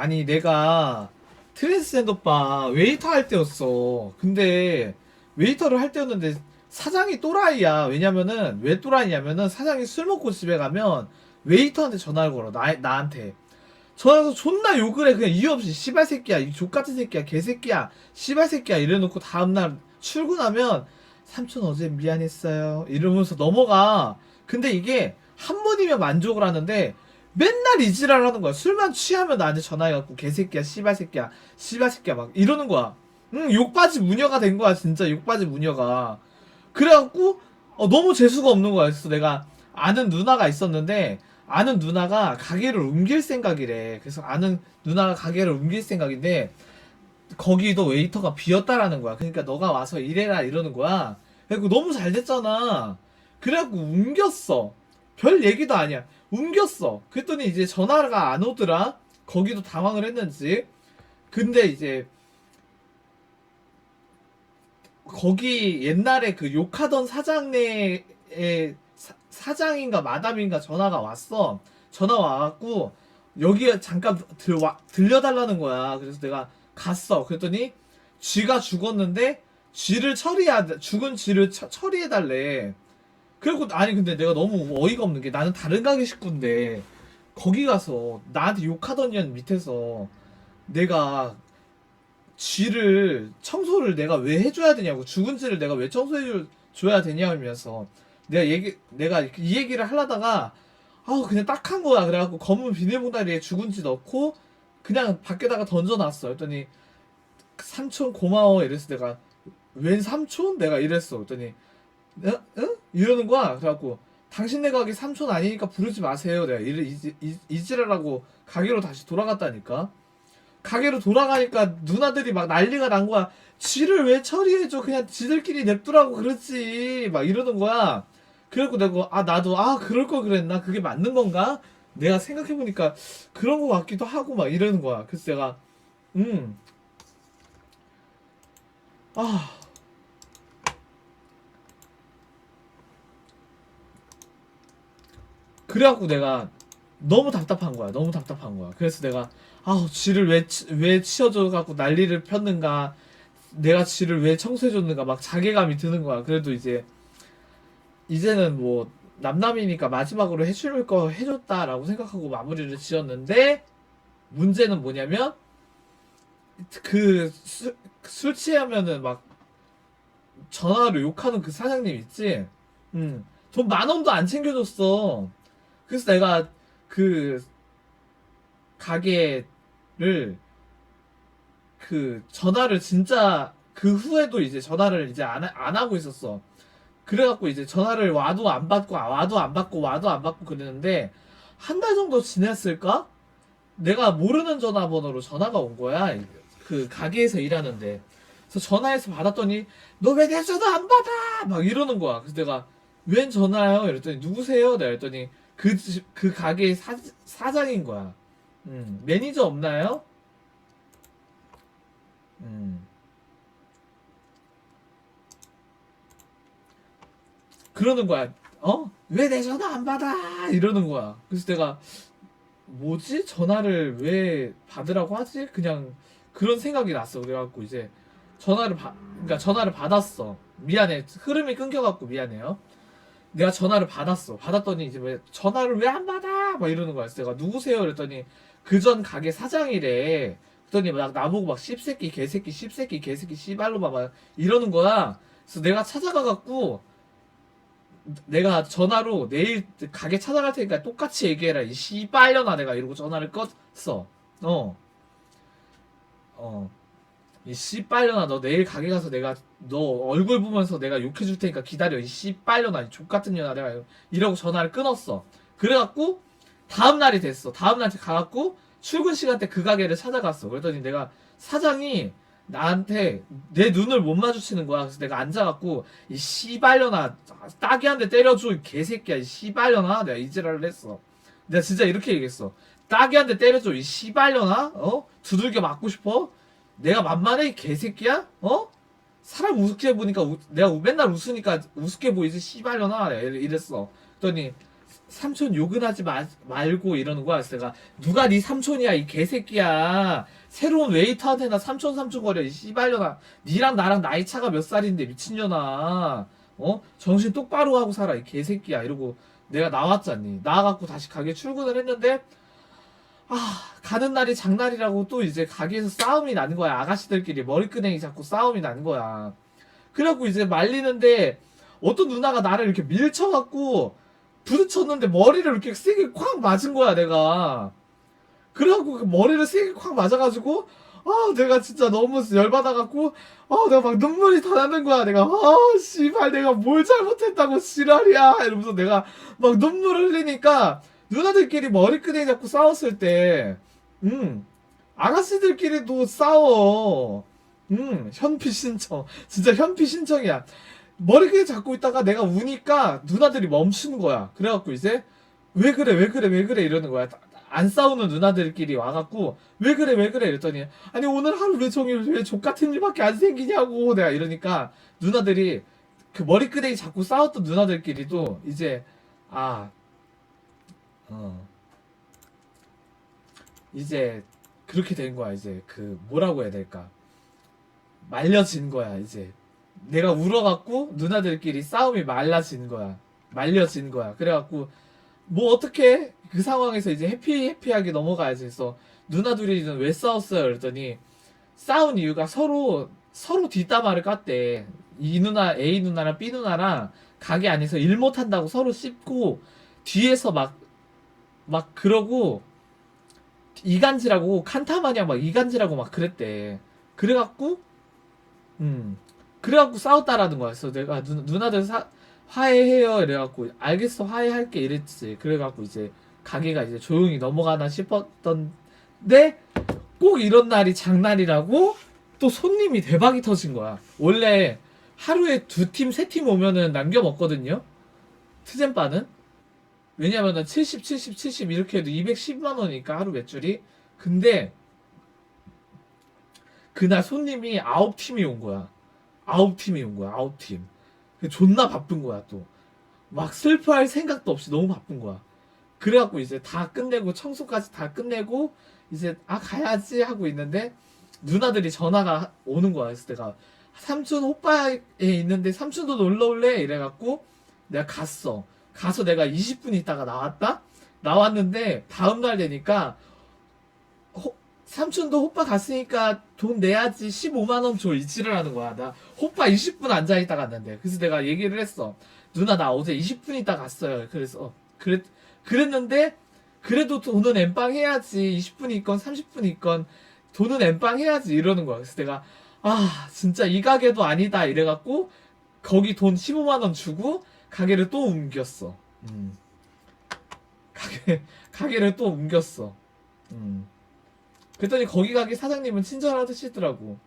아니 내가 트랜스젠더 바 웨이터 할 때였어. 근데 웨이터를 할 때였는데 사장이 또라이야. 왜냐면은 왜 또라이냐면은 사장이 술 먹고 집에 가면 웨이터한테 전화를 걸어. 나 나한테. 전화해서 존나 욕을 해. 그냥 이유 없이 씨발 새끼야. 이 족같은 새끼야. 개새끼야. 씨발 새끼야. 이래 놓고 다음 날 출근하면 삼촌 어제 미안했어요. 이러면서 넘어가. 근데 이게 한 번이면 만족을 하는데 맨날 이 지랄 하는 거야. 술만 취하면 나한테 전화해갖고 개새끼야, 씨발 새끼야, 씨발 새끼야 막 이러는 거야. 응, 욕바지 무녀가 된 거야, 진짜 욕바지 무녀가. 그래갖고 어, 너무 재수가 없는 거야. 그래서 내가 아는 누나가 있었는데 아는 누나가 가게를 옮길 생각이래. 그래서 아는 누나가 가게를 옮길 생각인데 거기도 웨이터가 비었다라는 거야. 그러니까 너가 와서 일해라 이러는 거야. 그래갖고 너무 잘 됐잖아. 그래갖고 옮겼어. 별 얘기도 아니야. 옮겼어. 그랬더니 이제 전화가 안 오더라. 거기도 당황을 했는지. 근데 이제 거기 옛날에 그 욕하던 사장네의 사, 사장인가 마담인가 전화가 왔어. 전화 와갖고 여기에 잠깐 들와, 들려달라는 거야. 그래서 내가 갔어. 그랬더니 쥐가 죽었는데 쥐를 돼. 죽은 쥐를 처, 처리해달래. 그리고 아니 근데 내가 너무 어이가 없는 게 나는 다른 가게 식구인데 거기 가서 나한테 욕하던 년 밑에서 내가 쥐를 청소를 내가 왜 해줘야 되냐고 죽은 쥐를 내가 왜 청소해 줘야 되냐면서 내가 얘기 내가 이 얘기를 하려다가 아 그냥 딱한 거야. 그래갖고 검은 비닐봉다리에 죽은 쥐 넣고 그냥 밖에다가 던져놨어. 그랬더니 삼촌 고마워. 이랬어. 내가 웬 삼촌? 내가 이랬어. 그랬더니 응? 응? 이러는 거야 그래갖고 당신네 가게 삼촌 아니니까 부르지 마세요 내가 이래 이지- 이- 이지랄하고 가게로 다시 돌아갔다니까 가게로 돌아가니까 누나들이 막 난리가 난 거야. 지를 왜 처리해줘? 그냥 지들끼리 냅두라고 그렇지. 막 이러는 거야. 그래갖고 내가, 아, 나도, 아, 그럴 걸 그랬나? 그게 맞는 건가? 내가 생각해보니까 그런 거 같기도 하고 막 이러는 거야. 그래서 내가, 음. 아. 그래갖고 내가 너무 답답한 거야. 너무 답답한 거야. 그래서 내가 아우 쥐를 왜, 치- 왜 치워줘 갖고 난리를 폈는가 내가 쥐를 왜 청소해줬는가 막 자괴감이 드는 거야 그래도 이제 이제는 뭐 남남이니까 마지막으로 해줄 거 해줬다라고 생각하고 마무리를 지었는데 문제는 뭐냐면 그 술 취하면은 막 전화로 욕하는 그 사장님 있지 음 돈 만 원도 안 챙겨줬어 그래서 내가 그 가게를 그 전화를 진짜 그 후에도 이제 전화를 이제 안, 하- 안 하고 있었어. 그래갖고 이제 전화를 와도 안 받고 아, 와도 안 받고 와도 안 받고 그랬는데 한 달 정도 지났을까? 내가 모르는 전화번호로 전화가 온 거야. 그 가게에서 일하는데. 그래서 전화해서 받았더니 너 왜 내 전화 안 받아? 막 이러는 거야. 그래서 내가 웬 전화요? 이랬더니 누구세요? 내가 했더니 그, 집- 그 가게의 사, 사장인 거야. 음, 매니저 없나요? 음. 그러는 거야. 어? 왜 내 전화 안 받아? 이러는 거야. 그래서 내가 뭐지? 전화를 왜 받으라고 하지? 그냥 그런 생각이 났어. 그래갖고 이제 전화를 받, 그러니까 전화를 받았어. 미안해. 흐름이 끊겨갖고 미안해요. 내가 전화를 받았어. 받았더니 이제 왜 전화를 왜 안 받아? 막 이러는 거야. 내가 누구세요? 그랬더니 그 전 가게 사장이래. 그랬더니 막 나보고 막 씹새끼, 개새끼, 씹새끼, 개새끼, 씨발로 막 이러는 거야. 그래서 내가 찾아가 갖고 내가 전화로 내일 가게 찾아갈 테니까 똑같이 얘기해라. 이 씨발려나 내가 이러고 전화를 껐어. 어. 어. 이 씨발려나 너 내일 가게 가서 내가 너 얼굴 보면서 내가 욕해 줄 테니까 기다려. 이 씨발려나 이 족같은 년아 내가 이러고 전화를 끊었어. 그래갖고 다음 날이 됐어. 다음 날 가갖고 출근 시간 때 그 가게를 찾아갔어. 그랬더니 내가 사장이 나한테 내 눈을 못 마주치는 거야. 그래서 내가 앉아갖고 이 씨발려나 따기 한대 때려줘 이 개새끼야 이 씨발려나 내가 이지랄을 했어. 내가 진짜 이렇게 얘기했어. 따기 한대 때려줘 이 씨발려나 어 두들겨 맞고 싶어? 내가 만만해 이 개새끼야 어? 사람 우습게 보니까 우- 내가 맨날 웃으니까 우습게 보이지 씨발려나 이랬어. 그랬더니 삼촌 욕은 하지 마- 말고 이러는 거야. 그래서 내가 누가 네 삼촌이야 이 개새끼야. 새로운 웨이터한테나 삼촌 삼촌 거려 이 씨발려나. 니랑 나랑 나이 차가 몇 살인데 미친년아. 어? 정신 똑바로 하고 살아 이 개새끼야. 이러고 내가 나왔잖니. 나와갖고 다시 가게 출근을 했는데 아 가는 날이 장날이라고 또 이제 가게에서 싸움이 나는 거야. 아가씨들끼리 머리끄댕이 잡고 싸움이 나는 거야. 그래갖고 이제 말리는데 어떤 누나가 나를 이렇게 밀쳐갖고 부딪혔는데 머리를 이렇게 세게 콱 맞은 거야 내가 그래갖고 그 머리를 세게 콱 맞아가지고 아 내가 진짜 너무 열받아갖고 아 내가 막 눈물이 다 나는 거야 내가 아 씨발 내가 뭘 잘못했다고 지랄이야 이러면서 내가 막 눈물을 흘리니까 누나들끼리 머리끄댕이 잡고 싸웠을 때 음 아가씨들끼리도 싸워 음 현피 신청 진짜 현피 신청이야 머리끄댕이 잡고 있다가 내가 우니까 누나들이 멈추는 거야. 그래갖고 이제 왜 그래 왜 그래 왜 그래 이러는 거야. 안 싸우는 누나들끼리 와갖고 왜 그래 왜 그래 이랬더니 아니 오늘 하루 왜 종일 왜 족같은 일밖에 안 생기냐고 내가 이러니까 누나들이 그 머리끄댕이 잡고 싸웠던 누나들끼리도 이제 아 어. 이제 그렇게 된 거야 이제 그 뭐라고 해야 될까 말려진 거야 이제 내가 울어갖고 누나들끼리 싸움이 말라진 거야. 말려진 거야. 그래갖고 뭐 어떻게 그 상황에서 이제 해피 해피하게 넘어가야지. 그래서 누나 둘이는 왜 싸웠어요? 그랬더니 싸운 이유가 서로 서로 뒷담화를 깠대. 이 누나 A 누나랑 B 누나랑 가게 안에서 일 못한다고 서로 씹고 뒤에서 막 막 그러고 이간질하고 칸타 마냥 막 이간질하고 막 그랬대. 그래갖고 음 그래갖고 싸웠다라는 거야. 그래서 내가 누, 누나들 사, 화해해요. 이래갖고 알겠어 화해할게 이랬지. 그래갖고 이제 가게가 이제 조용히 넘어가나 싶었던데 꼭 이런 날이 장날이라고 또 손님이 대박이 터진 거야. 원래 하루에 두 팀, 세 팀 오면은 남겨 먹거든요. 트젠바는 왜냐면은 70, 70, 70 이렇게 해도 210만 원이니까 하루 매출이. 근데 그날 손님이 아홉 팀이 온 거야. 아홉 팀이 온 거야. 아홉 팀. 존나 바쁜 거야 또. 막 슬퍼할 생각도 없이 너무 바쁜 거야. 그래갖고 이제 다 끝내고 청소까지 다 끝내고 이제 아 가야지 하고 있는데 누나들이 전화가 오는 거야. 그래서 내가 삼촌 오빠에 있는데 삼촌도 놀러 올래? 이래갖고 내가 갔어. 가서 내가 20분 있다가 나왔다? 나왔는데 다음날 되니까 호- 삼촌도 호빠 갔으니까 돈 내야지 15만원 줘. 이지를 하는 거야. 나 호빠 20분 앉아있다 갔는데. 그래서 내가 얘기를 했어. 누나 나 어제 20분 있다 갔어요. 그래서 어, 그랬, 그랬는데 그래도 돈은 엠빵 해야지. 20분 있건 30분 있건 돈은 엠빵 해야지. 이러는 거야. 그래서 내가 아 진짜 이 가게도 아니다. 이래갖고 거기 돈 15만원 주고 가게를 또 옮겼어 음. 가게, 가게를 또 옮겼어 음. 그랬더니 거기 가게 사장님은 친절하시더라고.